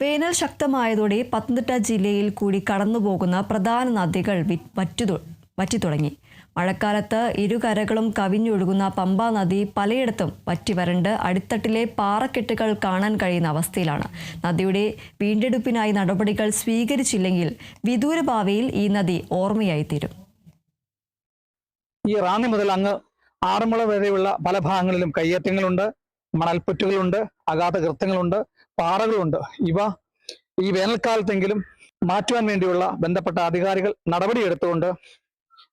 വേനൽ ശക്തമായതോടെ പത്തനംതിട്ട ജില്ലയിൽ കൂടി കടന്നുപോകുന്ന പ്രധാന നദികൾ വി- വറ്റുതു വറ്റിത്തുടങ്ങി മഴക്കാലത്ത് ഇരുകരകളും കവിഞ്ഞൊഴുകുന്ന പമ്പാ നദി പലയിടത്തും വറ്റിവരണ്ട് അടിത്തട്ടിലെ പാറക്കെട്ടുകൾ കാണാൻ കഴിയുന്ന അവസ്ഥയിലാണ്. നദിയുടെ വീണ്ടെടുപ്പിനായി നടപടികൾ സ്വീകരിച്ചില്ലെങ്കിൽ വിദൂരഭാവിയിൽ ഈ നദി ഓർമ്മയായി തീരും ഈ റാന്നി മുതൽ അങ്ങ് ആറന്മുള വരെയുള്ള പല ഭാഗങ്ങളിലും കയ്യേറ്റങ്ങളുണ്ട് മണൽപ്പുറ്റുകളുണ്ട് അഗാധ കൃത്യങ്ങളുണ്ട് പാറകളുണ്ട്. ഇവ ഈ വേനൽക്കാലത്തെങ്കിലും മാറ്റുവാൻ വേണ്ടിയുള്ള ബന്ധപ്പെട്ട അധികാരികൾ നടപടിയെടുത്തുകൊണ്ട്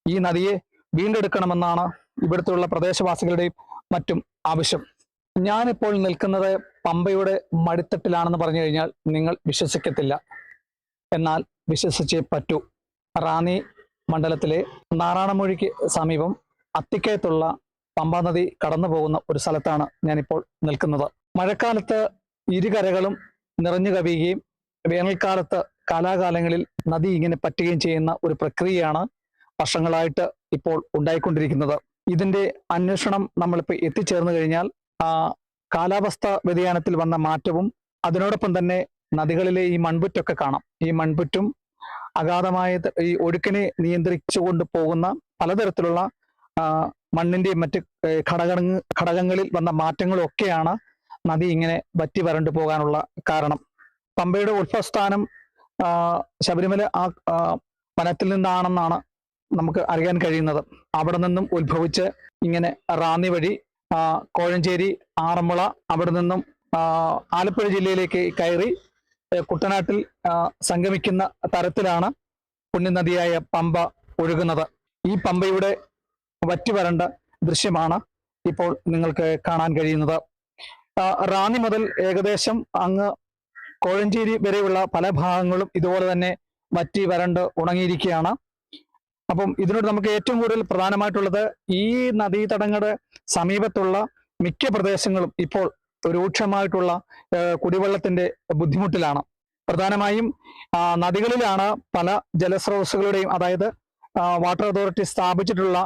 ഈ നദിയെ വീണ്ടെടുക്കണമെന്നാണ് ഇവിടുത്തുള്ള പ്രദേശവാസികളുടെയും മറ്റും ആവശ്യം. ഞാനിപ്പോൾ നിൽക്കുന്നത് പമ്പയുടെ മടിത്തട്ടിലാണെന്ന് പറഞ്ഞു കഴിഞ്ഞാൽ നിങ്ങൾ വിശ്വസിക്കത്തില്ല. എന്നാൽ വിശ്വസിച്ചേ പറ്റൂ. റാന്നി മണ്ഡലത്തിലെ നാറാണമൊഴിക്ക് സമീപം അത്തിക്കയത്തുള്ള പമ്പാ നദി കടന്നു പോകുന്ന ഒരു സ്ഥലത്താണ് ഞാനിപ്പോൾ നിൽക്കുന്നത്. മഴക്കാലത്ത് ഇരുകരകളും നിറഞ്ഞു കവിയുകയും വേനൽക്കാലത്ത് കാലാകാലങ്ങളിൽ നദി ഇങ്ങനെ പറ്റുകയും ചെയ്യുന്ന ഒരു പ്രക്രിയയാണ് വർഷങ്ങളായിട്ട് ഇപ്പോൾ ഉണ്ടായിക്കൊണ്ടിരിക്കുന്നത്. ഇതിന്റെ അന്വേഷണം നമ്മളിപ്പോൾ എത്തിച്ചേർന്നു കഴിഞ്ഞാൽ ആ കാലാവസ്ഥ വ്യതിയാനത്തിൽ വന്ന മാറ്റവും അതിനോടൊപ്പം തന്നെ നദികളിലെ ഈ മൺപുറ്റൊക്കെ കാണാം. ഈ മൺപുറ്റും അഗാധമായ ഈ ഒഴുക്കിനെ നിയന്ത്രിച്ചുകൊണ്ട് പോകുന്ന പലതരത്തിലുള്ള മണ്ണിന്റെയും മറ്റ് ഘടക ഘടകങ്ങളിൽ വന്ന മാറ്റങ്ങളും ഒക്കെയാണ് നദി ഇങ്ങനെ വറ്റി വരണ്ടു പോകാനുള്ള കാരണം. പമ്പയുടെ ഉത്ഭവസ്ഥാനം ശബരിമല ആ വനത്തിൽ നിന്നാണെന്നാണ് നമുക്ക് അറിയാൻ കഴിയുന്നത്. അവിടെ നിന്നും ഉത്ഭവിച്ച് ഇങ്ങനെ റാന്നി വഴി കോഴഞ്ചേരി ആറന്മുള അവിടെ നിന്നും ആലപ്പുഴ ജില്ലയിലേക്ക് കയറി കുട്ടനാട്ടിൽ സംഗമിക്കുന്ന തരത്തിലാണ് പുണ്യനദിയായ പമ്പ ഒഴുകുന്നത്. ഈ പമ്പയുടെ വറ്റി വരണ്ട ദൃശ്യമാണ് ഇപ്പോൾ നിങ്ങൾക്ക് കാണാൻ കഴിയുന്നത്. റാന്നി മുതൽ ഏകദേശം അങ്ങ് കോഴഞ്ചേരി വരെയുള്ള പല ഭാഗങ്ങളും ഇതുപോലെ തന്നെ വറ്റി വരണ്ട് ഉണങ്ങിയിരിക്കുകയാണ്. അപ്പം ഇതിനോട് നമുക്ക് ഏറ്റവും കൂടുതൽ പ്രധാനമായിട്ടുള്ളത് ഈ നദീതടങ്ങളുടെ സമീപത്തുള്ള മിക്ക പ്രദേശങ്ങളും ഇപ്പോൾ രൂക്ഷമായിട്ടുള്ള കുടിവെള്ളത്തിന്റെ ബുദ്ധിമുട്ടിലാണ്. പ്രധാനമായും നദികളിലാണ് പല ജലസ്രോതസ്സുകളുടെയും അതായത് വാട്ടർ അതോറിറ്റി സ്ഥാപിച്ചിട്ടുള്ള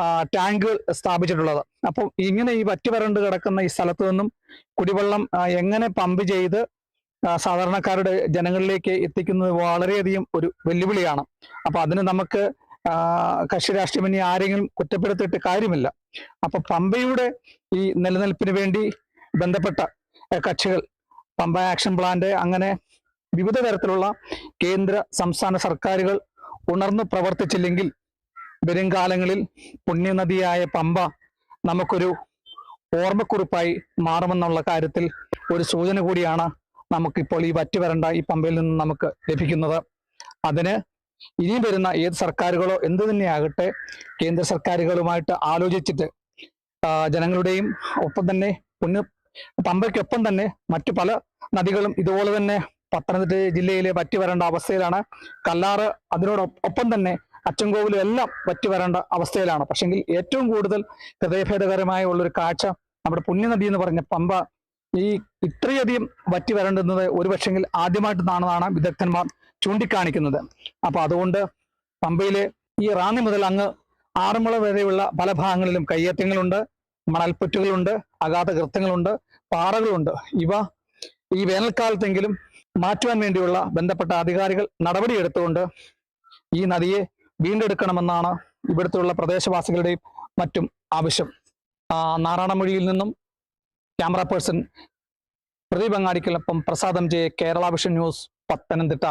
ആ, ടാങ്കുകൾ സ്ഥാപിച്ചിട്ടുള്ളത്. അപ്പോൾ ഇങ്ങനെ ഈ വറ്റി വരണ്ട് കിടക്കുന്ന ഈ സ്ഥലത്തു നിന്നും കുടിവെള്ളം എങ്ങനെ പമ്പ് ചെയ്ത് സാധാരണക്കാരുടെ ജനങ്ങളിലേക്ക് എത്തിക്കുന്നത് വളരെയധികം ഒരു വെല്ലുവിളിയാണ്. അപ്പൊ അതിന് നമുക്ക് കക്ഷി രാഷ്ട്രീയമന്യെ ആരെങ്കിലും കുറ്റപ്പെടുത്തിയിട്ട് കാര്യമില്ല. അപ്പൊ പമ്പയുടെ ഈ നിലനിൽപ്പിന് വേണ്ടി ബന്ധപ്പെട്ട കക്ഷികൾ പമ്പ ആക്ഷൻ പ്ലാന്റ് അങ്ങനെ വിവിധ തരത്തിലുള്ള കേന്ദ്ര സംസ്ഥാന സർക്കാരുകൾ ഉണർന്നു പ്രവർത്തിച്ചില്ലെങ്കിൽ വരും കാലങ്ങളിൽ പുണ്യനദിയായ പമ്പ നമുക്കൊരു ഓർമ്മക്കുറിപ്പായി മാറുമെന്നുള്ള കാര്യത്തിൽ ഒരു സൂചന കൂടിയാണ് നമുക്കിപ്പോൾ ഈ വറ്റി വരണ്ട ഈ പമ്പയിൽ നിന്ന് നമുക്ക് ലഭിക്കുന്നത്. അതിന് ഇനി വരുന്ന ഏത് സർക്കാരുകളോ എന്ത് തന്നെയാകട്ടെ കേന്ദ്ര സർക്കാരുകളുമായിട്ട് ആലോചിച്ചിട്ട് ജനങ്ങളുടെയും ഒപ്പം തന്നെ പുണ്യ പമ്പയ്ക്കൊപ്പം തന്നെ മറ്റു പല നദികളും ഇതുപോലെ തന്നെ പത്തനംതിട്ട ജില്ലയിലെ വറ്റി വരേണ്ട അവസ്ഥയിലാണ്. കല്ലാറ് അതിനോടൊപ്പം തന്നെ അച്ചൻകോവിലും എല്ലാം വറ്റി വരേണ്ട അവസ്ഥയിലാണ്. പക്ഷെങ്കിൽ ഏറ്റവും കൂടുതൽ ഹൃദയഭേദകരമായ ഉള്ളൊരു കാഴ്ച നമ്മുടെ പുണ്യനദി എന്ന് പറഞ്ഞ പമ്പ ഈ ഇത്രയധികം വറ്റി വരേണ്ടുന്നത് ഒരുപക്ഷെങ്കിൽ ആദ്യമായിട്ടാണെന്നാണ് വിദഗ്ധന്മാർ ചൂണ്ടിക്കാണിക്കുന്നത്. അപ്പൊ അതുകൊണ്ട് പമ്പയിലെ ഈ റാന്നി മുതൽ അങ്ങ് ആറന്മുള വരെയുള്ള പല ഭാഗങ്ങളിലും കയ്യേറ്റങ്ങളുണ്ട് മണൽപ്പുറ്റുകളുണ്ട് അഗാധ കൃത്യങ്ങളുണ്ട് പാറകളുണ്ട്. ഇവ ഈ വേനൽക്കാലത്തെങ്കിലും മാറ്റുവാൻ വേണ്ടിയുള്ള ബന്ധപ്പെട്ട അധികാരികൾ നടപടിയെടുത്തുകൊണ്ട് ഈ നദിയെ വീണ്ടെടുക്കണമെന്നാണ് ഇവിടുത്തുള്ള പ്രദേശവാസികളുടെയും മറ്റും ആവശ്യം. നാരായണമൊഴിയിൽ നിന്നും ക്യാമറ പേഴ്സൺ പ്രദീപ് അങ്ങാടിക്കലപ്പം പ്രസാദം J Kerala vision news Pathanamthitta.